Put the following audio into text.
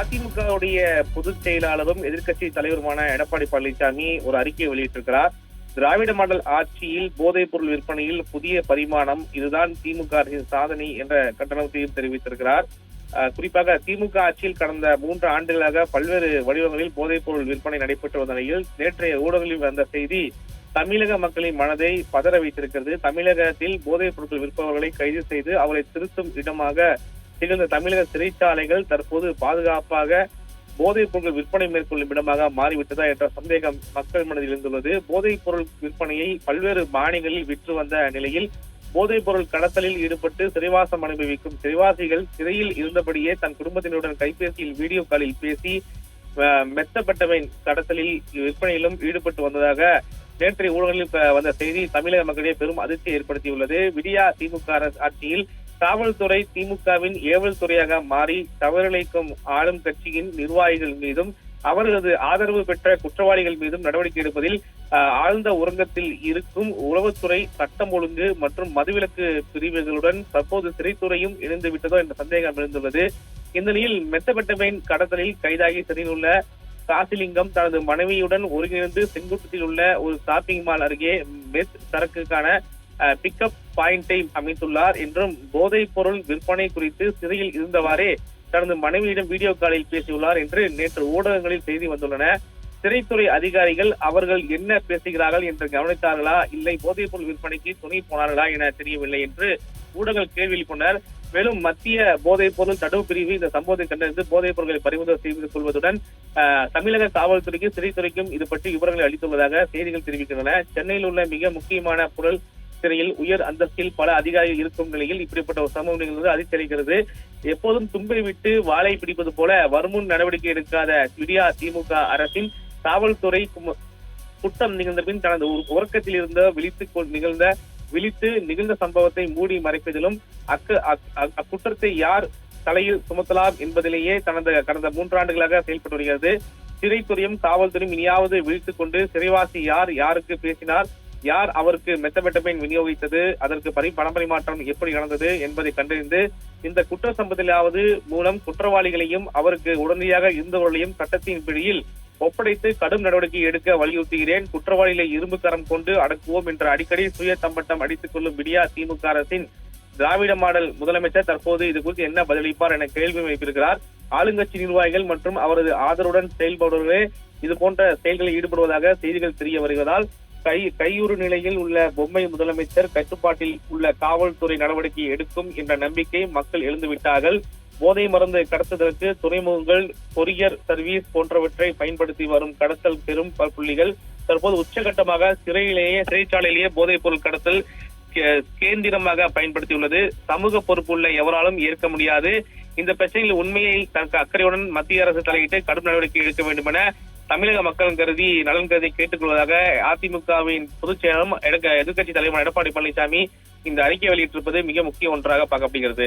அதிமுகவுடைய பொதுச் செயலாளரும் எதிர்க்கட்சி தலைவருமான எடப்பாடி பழனிசாமி ஒரு அறிக்கையை வெளியிட்டிருக்கிறார். திராவிட மாடல் ஆட்சியில் போதைப் பொருள் விற்பனையில் புதிய பரிமாணம் இதுதான் திமுக அரசின் சாதனை என்ற கட்டணத்தையும் தெரிவித்திருக்கிறார். குறிப்பாக திமுக ஆட்சியில் கடந்த மூன்று ஆண்டுகளாக பல்வேறு வடிவங்களில் போதைப் பொருள் விற்பனை நடைபெற்று வந்த நிலையில் நேற்றைய ஊடகங்களில் வந்த செய்தி தமிழக மக்களின் மனதை பதற வைத்திருக்கிறது. தமிழகத்தில் போதைப் பொருட்கள் விற்பவர்களை கைது செய்து அவரை திருத்தும் இடமாக திகழ்ந்த தமிழக சிறைச்சாலைகள் தற்போது பாதுகாப்பாக போதைப் பொருட்கள் விற்பனை மேற்கொள்ளும் இடமாக மாறிவிட்டதா என்ற சந்தேகம் மக்கள் மனதில் இருந்துள்ளது போதைப் பொருள் விற்பனையை பல்வேறு பாணிகளில் விற்று வந்த நிலையில் போதைப் பொருள் கடத்தலில் ஈடுபட்டு சிறைவாசம் அனுபவிக்கும் சிறைவாசிகள் சிறையில் இருந்தபடியே தன் குடும்பத்தினருடன் கைபேசியில் வீடியோ காலில் பேசி மெத்தப்பட்டவை மெத்தப்பட்டவன் கடத்தலில் விற்பனையிலும் ஈடுபட்டு வந்ததாக நேற்றைய ஊழலில் வந்த செய்தி தமிழக மக்களிடையே பெரும் அதிர்ச்சியை ஏற்படுத்தியுள்ளது. விடியா திமுக ஆட்சியில் காவல்துறை திமுகவின் ஏவல் துறையாக மாறி தவறிழைக்கும் ஆளும் கட்சியின் நிர்வாகிகள் மீதும் அவர்களது ஆதரவு பெற்ற குற்றவாளிகள் மீதும் நடவடிக்கை எடுப்பதில் ஆழ்ந்த உறங்கத்தில் இருக்கும் உளவுத்துறை சட்டம் ஒழுங்கு மற்றும் மதுவிலக்கு பிரிவுகளுடன் தற்போது சிறைத்துறையும் இணைந்து விட்டதோ என்ற சந்தேகம் எழுந்துள்ளது. இந்த நிலையில் மெத்தப்பட்டமையின் கடத்தலில் கைதாகி சிறையிலுள்ள காசிலிங்கம் தனது மனைவியுடன் ஒருங்கிணைந்து செங்குட்டத்தில் உள்ள ஒரு ஷாப்பிங் மால் அருகே மெத் சரக்குக்கான பிக்கப் பாயிண்டை அமைத்துள்ளார் என்றும் போதைப் பொருள் விற்பனை குறித்து சிறையில் இருந்தவாறே தனது மனைவியிடம் வீடியோ காலில் பேசியுள்ளார் என்று நேற்று ஊடகங்களில் செய்தி வந்துள்ளன. சிறைத்துறை அதிகாரிகள் அவர்கள் என்ன பேசுகிறார்கள் என்று கவனித்தார்களா? இல்லை போதைப் பொருள் விற்பனைக்கு துணை போனார்களா என தெரியவில்லை என்று ஊடகங்கள் கேள்வி எழுப்பினர். மேலும் மத்திய போதைப் பொருள் தடுப்பு பிரிவு இந்த சம்பவத்தை கண்டறிந்து போதைப் பொருட்களை பறிமுதல் செய்து கொள்வதுடன் தமிழக காவல்துறைக்கும் சிறைத்துறைக்கும் இது பற்றி விவரங்களை அளித்துள்ளதாக செய்திகள் தெரிவிக்கின்றன. சென்னையில் உள்ள மிக முக்கியமான பொருள் சிறையில் உயர் அந்தஸ்தில் பல அதிகாரிகள் இருக்கும் நிலையில் இப்படிப்பட்ட ஒரு சம்பவம் நிகழ்ந்தது. அதிர்ச்சியளிக்கிறது எப்போதும் தும்பை விட்டு வாளை பிடிப்பது போல வருமுன் நடவடிக்கை எடுக்காத விடியா திமுக அரசின் காவல்துறை குற்றம் நிகழ்ந்த பின் தனது உறக்கத்தில் இருந்த விழித்து நிகழ்ந்த விழித்து நிகழ்ந்த சம்பவத்தை மூடி மறைப்பதிலும் அக்கு அக்குற்றத்தை யார் தலையில் சுமத்தலாம் என்பதிலேயே தனது கடந்த மூன்றாண்டுகளாக செயல்பட்டு வருகிறது. சிறைத்துறையும் காவல்துறையும் இனியாவது விழித்துக் கொண்டு சிறைவாசி யார் யாருக்கு பேசினார் யார் அவருக்கு மெத்தமெட்டமைன் விநியோகித்தது அதற்கு பரி பணப்பரிமாற்றம் எப்படி நடந்தது என்பதை கண்டறிந்து இந்த குற்ற சம்பத்திலாவது மூலம் குற்றவாளிகளையும் அவருக்கு உடனடியாக இருந்தவர்களையும் சட்டத்தின் பிடியில் ஒப்படைத்து கடும் நடவடிக்கை எடுக்க வலியுறுத்துகிறேன். குற்றவாளிகளை இரும்பு கரம் கொண்டு அடக்குவோம் என்ற அடிக்கடி சுய தம்பட்டம் அடித்துக் கொள்ளும் விடியா திமுக அரசின் திராவிட மாடல் முதலமைச்சர் தற்போது இது குறித்து என்ன பதிலளிப்பார் என கேள்வி வைத்திருக்கிறார் ஆளுங்கட்சி நிர்வாகிகள் மற்றும் அவரது ஆதரவுடன் செயல்படுவர்களே இது போன்ற செயல்களில் ஈடுபடுவதாக செய்திகள் தெரிய வருவதால் கை கையுறு நிலையில் உள்ள பொம்மை முதலமைச்சர் கட்டுப்பாட்டில் உள்ள காவல்துறை நடவடிக்கை எடுக்கும் என்ற நம்பிக்கை மக்கள் எழுந்துவிட்டார்கள். போதை மருந்து கடத்துதலுக்கு துறைமுகங்கள் கொரியர் சர்வீஸ் போன்றவற்றை பயன்படுத்தி வரும் கடத்தல் பெரும் புள்ளிகள். தற்போது உச்சகட்டமாக சிறையிலேயே சிறைச்சாலையிலேயே போதைப் பொருள் கடத்தல் கேந்திரமாக பயன்படுத்தியுள்ளது. சமூக பொறுப்புள்ள எவராலும் ஏற்க முடியாது. இந்த பிரச்சனையில் உண்மையை தனக்கு அக்கறையுடன் மத்திய அரசு தலையிட்டு கடும் நடவடிக்கை எடுக்க வேண்டும் என தமிழக மக்கள் கருதி நலன் கருதி கேட்டுக்கொள்வதாக அதிமுகவின் பொதுச் செயலரும் எதிர்க்கட்சி தலைவர் எடப்பாடி பழனிசாமி இந்த அறிக்கை வெளியிட்டிருப்பது மிக முக்கிய ஒன்றாக பார்க்கப்படுகிறது.